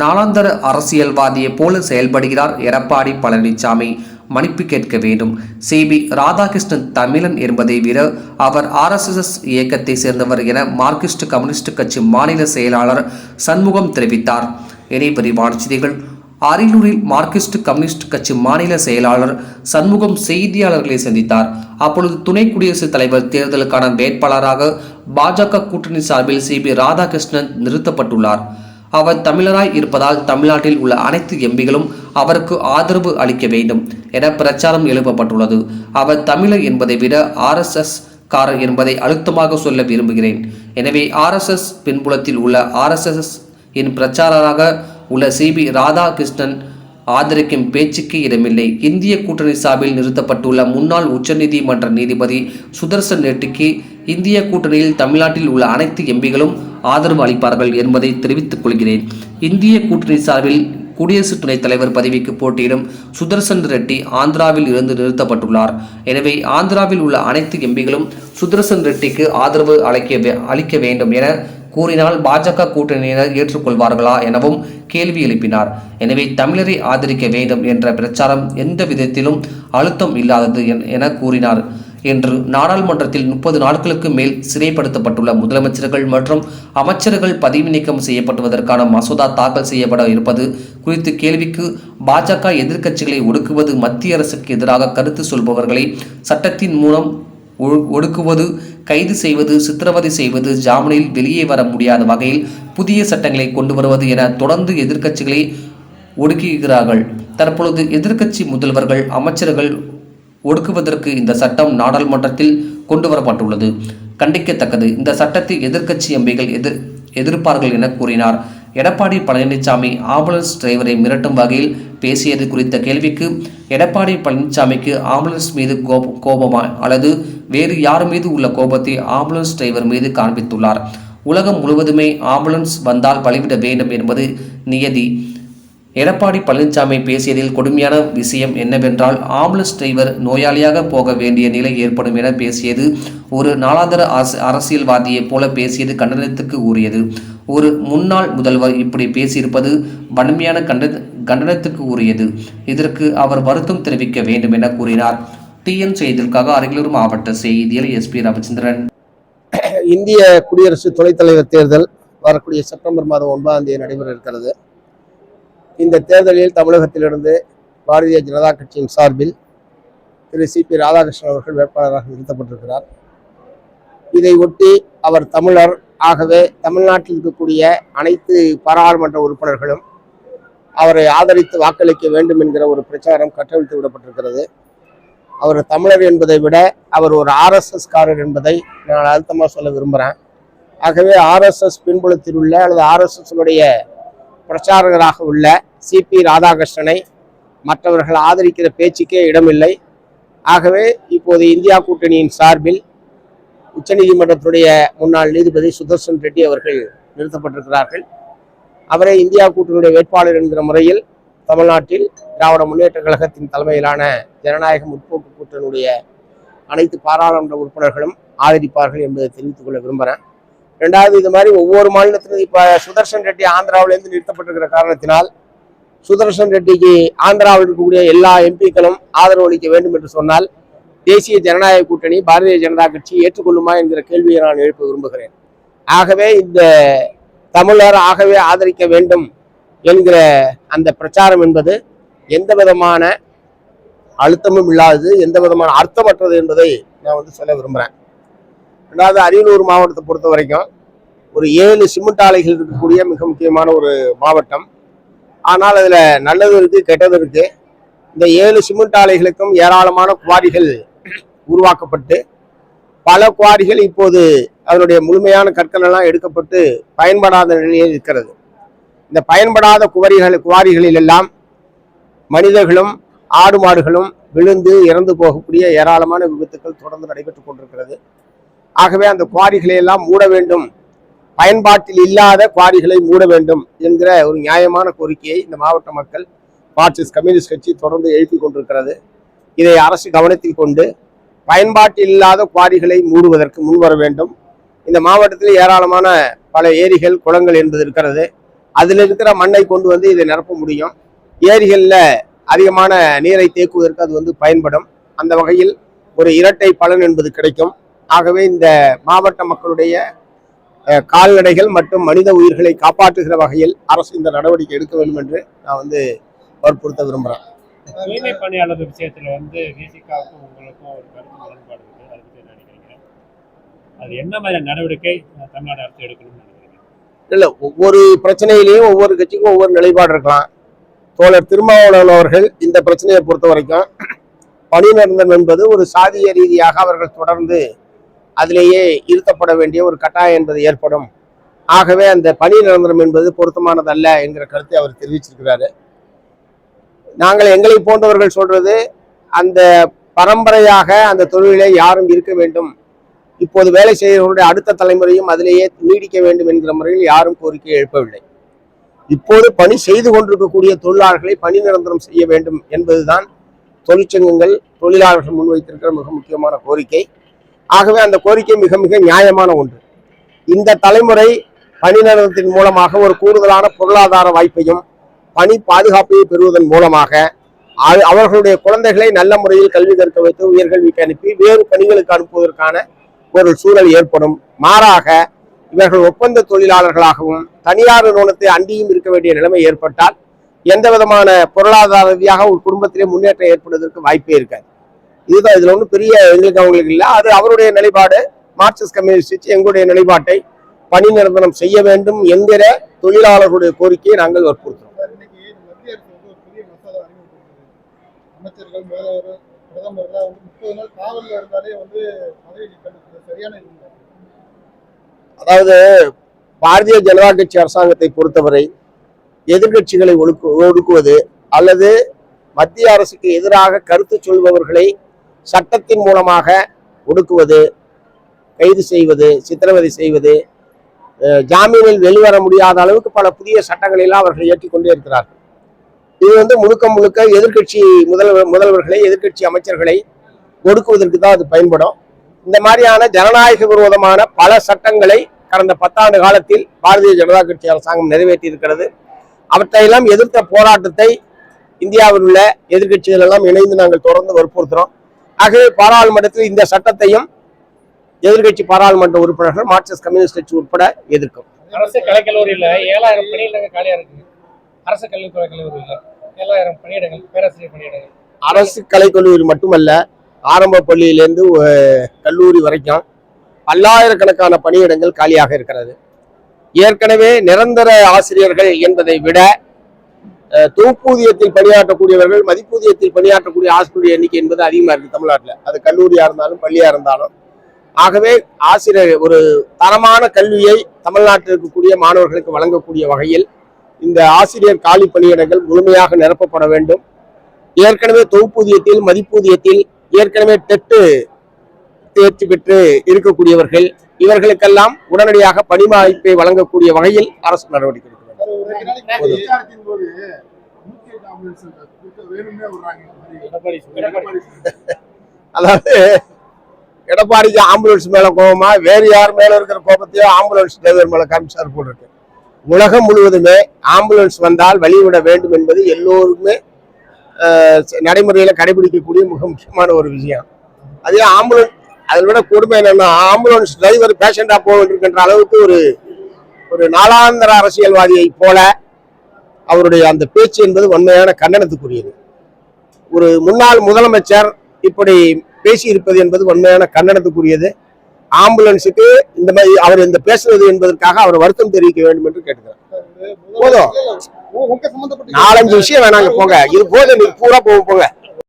நாளாந்தர அரசியல்வாதியைப் போல செயல்படுகிறார் எடப்பாடி பழனிசாமி மன்னிப்பு கேட்க வேண்டும். சிபி ராதாகிருஷ்ணன் தமிழன் என்பதை விட அவர் ஆர்எஸ்எஸ் இயக்கத்தை சேர்ந்தவர் என மார்க்சிஸ்ட் கம்யூனிஸ்ட் கட்சி மாநில செயலாளர் சண்முகம் தெரிவித்தார். இனி விரிவான செய்திகள். அரியலூரில் மார்க்சிஸ்ட் கம்யூனிஸ்ட் கட்சி மாநில செயலாளர் சண்முகம் செய்தியாளர்களை சந்தித்தார். அப்பொழுது துணை குடியரசுத் தலைவர் தேர்தலுக்கான வேட்பாளராக பாஜக கூட்டணி சார்பில் சிபி ராதாகிருஷ்ணன் நிறுத்தப்பட்டுள்ளார். அவர் தமிழராய் இருப்பதால் தமிழ்நாட்டில் உள்ள அனைத்து எம்பிகளும் அவருக்கு ஆதரவு அளிக்க வேண்டும் என பிரச்சாரம் எழுப்பப்பட்டுள்ளது. அவர் தமிழர் என்பதை விட ஆர்எஸ்எஸ் காரர் என்பதை அழுத்தமாக சொல்ல விரும்புகிறேன். எனவே ஆர்எஸ்எஸ் பின்புலத்தில் உள்ள ஆர்எஸ்எஸ் இன் பிரச்சாரராக உள்ள சிபி ராதாகிருஷ்ணன் ஆதரிக்கும் பேச்சுக்கு இடமில்லை. இந்திய கூட்டணி சார்பில் நிறுத்தப்பட்டுள்ள முன்னாள் உச்சநீதிமன்ற நீதிபதி சுதர்சன் ரெட்டிக்கு இந்திய கூட்டணியில் தமிழ்நாட்டில் உள்ள அனைத்து எம்பிகளும் ஆதரவு அளிப்பார்கள் என்பதை தெரிவித்துக் கொள்கிறேன். இந்திய கூட்டணி சார்பில் குடியரசு துணைத் தலைவர் பதவிக்கு போட்டியிடும் சுதர்சன் ரெட்டி ஆந்திராவில் இருந்து நிறுத்தப்பட்டுள்ளார். எனவே ஆந்திராவில் உள்ள அனைத்து எம்பிகளும் சுதர்சன் ரெட்டிக்கு ஆதரவு அளிக்க அளிக்க வேண்டும் என கூறினால் பாஜக கூட்டணியினர் ஏற்றுக்கொள்வார்களா எனவும் கேள்வி எழுப்பினார். எனவே தமிழரை ஆதரிக்க வேண்டும் என்ற பிரச்சாரம் எந்த விதத்திலும் அழுத்தம் இல்லாதது என்- என கூறினார். என்று நாடாளுமன்றத்தில் முப்பது நாட்களுக்கு மேல் சிறைப்படுத்தப்பட்டுள்ள முதலமைச்சர்கள் மற்றும் அமைச்சர்கள் பதவி நீக்கம் செய்யப்படுவதற்கான மசோதா தாக்கல் செய்யப்பட இருப்பது குறித்து கேள்விக்கு பாஜக எதிர்க்கட்சிகளை ஒடுக்குவது மத்திய அரசுக்கு எதிராக கருத்து சொல்பவர்களை சட்டத்தின் மூலம் ஒடுக்குவது கைது செய்வது சித்திரவதை செய்வது ஜாமீனில் வெளியே வர முடியாத வகையில் புதிய சட்டங்களை கொண்டு வருவது என தொடர்ந்து எதிர்க்கட்சிகளை ஒடுக்குகிறார்கள். தற்பொழுது எதிர்க்கட்சி முதல்வர்கள் அமைச்சர்கள் ஒடுக்குவதற்கு இந்த சட்டம் நாடாளுமன்றத்தில் கொண்டு வரப்பட்டுள்ளது கண்டிக்கத்தக்கது. இந்த சட்டத்தை எதிர்க்கட்சி எம்பிகள் எதிர் எதிர்ப்பார்கள் என கூறினார். எடப்பாடி பழனிசாமி ஆம்புலன்ஸ் டிரைவரை மிரட்டும் வகையில் பேசியது குறித்த கேள்விக்கு எடப்பாடி பழனிசாமிக்கு ஆம்புலன்ஸ் மீது கோப கோபமா அல்லது வேறு யார் மீது உள்ள கோபத்தை ஆம்புலன்ஸ் டிரைவர் மீது காண்பித்துள்ளார். உலகம் முழுவதுமே ஆம்புலன்ஸ் வந்தால் வழிவிட வேண்டும் என்பது நியதி. எடப்பாடி பழனிசாமி பேசியதில் கொடுமையான விஷயம் என்னவென்றால் ஆம்புலன்ஸ் டிரைவர் நோயாளியாக போக வேண்டிய நிலை ஏற்படும் என பேசியது. ஒரு நாளாந்தர அரசு அரசியல்வாதியைப் போல பேசியது கண்டனத்துக்கு உரியது. ஒரு முன்னாள் முதல்வர் இப்படி பேசியிருப்பது வன்மையான கண்ட கண்டனத்துக்கு உரியது. இதற்கு அவர் வருத்தம் தெரிவிக்க வேண்டும் என கூறினார். டிஎன் செய்திற்காக அரியலூர் மாவட்ட செய்தியில் எஸ்பி ரவிச்சந்திரன். இந்திய குடியரசு துணைத் தலைவர் தேர்தல் வரக்கூடிய செப்டம்பர் மாதம் ஒன்பதாம் தேதி நடைபெற இருக்கிறது. இந்த தேர்தலில் தமிழகத்திலிருந்து பாரதிய ஜனதா கட்சியின் சார்பில் திரு சி பி ராதாகிருஷ்ணன் அவர்கள் வேட்பாளராக நிறுத்தப்பட்டிருக்கிறார். இதை ஒட்டி அவர் தமிழர். ஆகவே தமிழ்நாட்டில் இருக்கக்கூடிய அனைத்து பாராளுமன்ற உறுப்பினர்களும் அவரை ஆதரித்து வாக்களிக்க வேண்டும் என்கிற ஒரு பிரச்சாரம் கட்டவிழ்த்து விடப்பட்டிருக்கிறது. அவர் தமிழர் என்பதை விட அவர் ஒரு ஆர்எஸ்எஸ் காரர் என்பதை நான் அழுத்தமாக சொல்ல விரும்புகிறேன் ஆகவே ஆர்எஸ்எஸ் பின்புலத்தில் உள்ள அல்லது ஆர்எஸ்எஸ்னுடைய பிரச்சாரகராக உள்ள சிபி ராதாகிருஷ்ணனை மற்றவர்கள் ஆதரிக்கிற பேச்சுக்கே இடமில்லை. ஆகவே இப்போது இந்தியா கூட்டணியின் சார்பில் உச்சநீதிமன்றத்துடைய முன்னாள் நீதிபதி சுதர்சன் ரெட்டி அவர்கள் நிறுத்தப்பட்டிருக்கிறார்கள். அவரை இந்தியா கூட்டணியுடைய வேட்பாளர் என்கிற முறையில் தமிழ்நாட்டில் திராவிட முன்னேற்ற கழகத்தின் தலைமையிலான ஜனநாயக முற்போக்கு கூட்டணியுடைய அனைத்து பாராளுமன்ற உறுப்பினர்களும் ஆதரிப்பார்கள் என்பதை தெரிவித்துக் கொள்ள விரும்புகிறேன். ரெண்டாவது இது மாதிரி ஒவ்வொரு மாநிலத்திலும் இப்போ சுதர்சன் ரெட்டி ஆந்திராவிலேருந்து நிறுத்தப்பட்டிருக்கிற காரணத்தினால் சுதர்சன் ரெட்டிக்கு ஆந்திராவில் இருக்கக்கூடிய எல்லா எம்பிக்களும் ஆதரவு அளிக்க வேண்டும் என்று சொன்னால் தேசிய ஜனநாயக கூட்டணி பாரதிய ஜனதா கட்சி ஏற்றுக்கொள்ளுமா என்கிற கேள்வியை நான் எழுப்ப விரும்புகிறேன். ஆகவே இந்த தமிழர் ஆகவே ஆதரிக்க வேண்டும் என்கிற அந்த பிரச்சாரம் என்பது எந்த விதமான அழுத்தமும் இல்லாதது எந்த விதமான அர்த்தமற்றது என்பதை நான் வந்து சொல்ல விரும்புகிறேன் ரெண்டாவது அரியலூர் மாவட்டத்தை பொறுத்த வரைக்கும் ஒரு ஏழு சிமெண்ட் ஆலைகள் இருக்கக்கூடிய மிக முக்கியமான ஒரு மாவட்டம். ஆனால் அதில் நல்லது இருக்குது கெட்டது இருக்குது இந்த ஏழு சிமெண்ட் ஆலைகளுக்கும் ஏராளமான குவாரிகள் உருவாக்கப்பட்டு பல குவாரிகள் இப்போது அதனுடைய முழுமையான கற்கள் எல்லாம் எடுக்கப்பட்டு பயன்படாத நிலையில் இருக்கிறது. இந்த பயன்படாத குவரிகள் குவாரிகளில் எல்லாம் மனிதர்களும் ஆடு மாடுகளும் விழுந்து இறந்து போகக்கூடிய ஏராளமான விபத்துக்கள் தொடர்ந்து நடைபெற்றுக் கொண்டிருக்கிறது. ஆகவே அந்த குவாரிகளை எல்லாம் மூட வேண்டும். பயன்பாட்டில் இல்லாத குவாரிகளை மூட வேண்டும் என்கிற ஒரு நியாயமான கோரிக்கையை இந்த மாவட்ட மக்கள் மார்க்சிஸ்ட் கம்யூனிஸ்ட் கட்சி தொடர்ந்து எழுப்பிக் கொண்டிருக்கிறது. இதை அரசு கவனத்தில் கொண்டு பயன்பாட்டில் இல்லாத குவாரிகளை மூடுவதற்கு முன்வர வேண்டும். இந்த மாவட்டத்தில் ஏராளமான பல ஏரிகள் குளங்கள் என்பது இருக்கிறது. அதில் இருக்கிற மண்ணை கொண்டு வந்து இதை நிரப்ப முடியும். ஏரிகளில் அதிகமான நீரை தேக்குவதற்கு அது வந்து பயன்படும். அந்த வகையில் ஒரு இரட்டை பலன் என்பது கிடைக்கும். ஆகவே இந்த மாவட்ட மக்களுடைய கால்நடைகள் மற்றும் மனித உயிர்களை காப்பாற்றுகிற வகையில் அரசு இந்த நடவடிக்கை எடுக்க வேண்டும் என்று நான் வந்து வற்புறுத்த விரும்புகிறேன் தூய்மை பணியாளர் விஷயத்துல வந்து விசிகாவுக்கும் உங்களுக்கும் ஒரு கருத்து முரண்பாடு இருக்கு. அதை என்ன நினைக்கிறீங்க? அது என்ன மாதிரி நடவடிக்கை தமிழ்நாடு அரசு எடுக்கணும்னு நினைக்கிறீங்க? இல்லை ஒவ்வொரு பிரச்சனையிலையும் ஒவ்வொரு கட்சிக்கும் ஒவ்வொரு நிலைப்பாடு இருக்கலாம். தோழர் திருமாவளவன் அவர்கள் இந்த பிரச்சனையை பொறுத்த வரைக்கும் பணி நிரந்தரம் என்பது ஒரு சாதிய ரீதியாக அவர்கள் தொடர்ந்து அதிலேயே இருத்தப்பட வேண்டிய ஒரு கட்டாயம் என்பது ஏற்படும். ஆகவே அந்த பணி நிரந்தரம் என்பது பொருத்தமானதல்ல என்கிற கருத்தை அவர் தெரிவிச்சிருக்கிறாரு. நாங்கள் எங்களை போன்றவர்கள் சொல்றது அந்த பரம்பரையாக அந்த தொழிலை யாரும் இருக்க வேண்டும். இப்போது வேலை செய்கிறவர்களுடைய அடுத்த தலைமுறையும் அதிலேயே நீடிக்க வேண்டும் என்கிற முறையில் யாரும் கோரிக்கை எழுப்பவில்லை. இப்போது பணி செய்து கொண்டிருக்கக்கூடிய தொழிலாளர்களை பணி நிரந்தரம் செய்ய வேண்டும் என்பதுதான் தொழிற்சங்கங்கள் தொழிலாளர்கள் முன்வைத்திருக்கிற மிக முக்கியமான கோரிக்கை. ஆகவே அந்த கோரிக்கை மிக மிக நியாயமான ஒன்று. இந்த தலைமுறை பணி நிறுவனத்தின் மூலமாக ஒரு கூடுதலான பொருளாதார வாய்ப்பையும் பணி பாதுகாப்பையும் பெறுவதன் மூலமாக அவர்களுடைய குழந்தைகளை நல்ல முறையில் கல்வி கற்க வைத்து உயர்கல்விக்கு அனுப்பி வேறு பணிகளுக்கு அனுப்புவதற்கான ஒரு சூழல் ஏற்படும். மாறாக இவர்கள் ஒப்பந்த தொழிலாளர்களாகவும் தனியார் நிறுவனத்தை அண்டியும் இருக்க வேண்டிய நிலைமை ஏற்பட்டால் எந்த விதமான பொருளாதார ரீதியாக ஒரு குடும்பத்திலே முன்னேற்றம் ஏற்படுவதற்கு வாய்ப்பே இருக்காது. இதுதான் இதுல ஒன்றும் பெரிய எங்களுக்கு அவங்களுக்கு இல்லை. அது அவருடைய நிலைப்பாடு. மார்க்சிஸ்ட் கம்யூனிஸ்ட் எங்களுடைய நிலைப்பாட்டை பணி நிரந்தரம் செய்ய வேண்டும் என்கிற தொழிலாளர்களுடைய கோரிக்கையை நாங்கள் இல்லை. அதாவது பாரதிய ஜனதா கட்சி அரசாங்கத்தை பொறுத்தவரை எதிர்க்கட்சிகளை ஒடுக்கு ஒடுக்குவது அல்லது மத்திய அரசுக்கு எதிராக கருத்து சொல்பவர்களை சட்டத்தின் மூலமாக ஒடுக்குவது கைது செய்வது சித்திரவதை செய்வது ஜாமீனில் வெளிவர முடியாத அளவுக்கு பல புதிய சட்டங்களெல்லாம் அவர்கள் அவர்கள் ஏற்றிக்கொண்டே இருக்கிறார்கள். இது வந்து முழுக்க முழுக்க எதிர்க்கட்சி முதல்வர் முதல்வர்களை எதிர்க்கட்சி அமைச்சர்களை ஒடுக்குவதற்கு தான் அது பயன்படும். இந்த மாதிரியான ஜனநாயக விரோதமான பல சட்டங்களை கடந்த பத்தாண்டு காலத்தில் பாரதிய ஜனதா கட்சி அரசாங்கம் நிறைவேற்றி இருக்கிறது அவற்றையெல்லாம் எதிர்த்த போராட்டத்தை இந்தியாவில் உள்ள எதிர்கட்சிகள் எல்லாம் இணைந்து நாங்கள் தொடர்ந்து வற்புறுத்துறோம். ஆகவே பாராளுமன்றத்தில் இந்த சட்டத்தையும் எதிர்க்கட்சி பாராளுமன்ற உறுப்பினர்கள் மார்க்சிஸ்ட் கம்யூனிஸ்ட் கட்சி உட்பட எதிர்க்கும். அரசு கலைக்கல்லூரியில ஏழாயிரம் பணியிடங்கள் காலியா இருக்கு அரசு கல்வி கல்லூரியில ஏழாயிரம் பணியிடங்கள் பேராசிரியர் பணியிடங்கள். அரசு கலைக்கல்லூரி மட்டுமல்ல ஆரம்ப பள்ளியிலேருந்து கல்லூரி வரைக்கும் பல்லாயிரக்கணக்கான பணியிடங்கள் காலியாக இருக்கிறது. ஏற்கனவே நிரந்தர ஆசிரியர்கள் என்பதை விட தொகுப்பூதியத்தில் பணியாற்றக்கூடியவர்கள் மதிப்பூதியத்தில் பணியாற்றக்கூடிய ஆசிரியருடைய எண்ணிக்கை என்பது அதிகமாக இருக்குது தமிழ்நாட்டில். அது கல்லூரியா இருந்தாலும் பள்ளியாக இருந்தாலும். ஆகவே ஆசிரியர் ஒரு தரமான கல்வியை தமிழ்நாட்டில் இருக்கக்கூடிய மாணவர்களுக்கு வழங்கக்கூடிய வகையில் இந்த ஆசிரியர் காலி பணியிடங்கள் முழுமையாக நிரப்பப்பட வேண்டும். ஏற்கனவே தொகுப்பூதியத்தில் மதிப்பூதியத்தில் ஏற்கனவே டெட்டு தேர்ச்சி பெற்று இருக்கக்கூடியவர்கள் இவர்களுக்கெல்லாம் உடனடியாக பணி வாய்ப்பை வழங்கக்கூடிய வகையில் அரசு நடவடிக்கை அதாவது எடப்பாடிக்கு ஆம்புலன்ஸ் மேல கோபமா வேறு யார் மேல இருக்கிற கோபத்தையோ ஆம்புலன்ஸ் டிரைவர் மேல காமிச்சார் போல இருக்கு. உலகம் முழுவதுமே ஆம்புலன்ஸ் வந்தால் வழிவிட வேண்டும் என்பது எல்லோருமே நடைமுறையில கடைபிடிக்கக்கூடிய மிக முக்கியமான ஒரு விஷயம். அதே ஆம்புலன்ஸ் அதை விட கொடுமை என்னன்னா ஆம்புலன்ஸ் டிரைவர் பேஷண்டா போக வேண்டியிருக்கின்ற அளவுக்கு ஒரு ஒரு நாளாந்தர அரசியல்வாதியை போல அவருடைய அந்த பேச்சு என்பது உண்மையான கண்டனத்துக்குரியது. ஒரு முன்னாள் முதலமைச்சர் இப்படி பேசி இருப்பது என்பது உண்மையான கண்டனத்துக்குரியது. ஆம்புலன்ஸுக்கு இந்த மாதிரி அவர் இந்த பேசுவது என்பதற்காக அவர் வருத்தம் தெரிவிக்க வேண்டும் என்று கேட்டுக்கிறேன். போதும். நாலஞ்சு விஷயம் வேணாங்க போங்க. இது போதும் பூரா போங்க போங்க.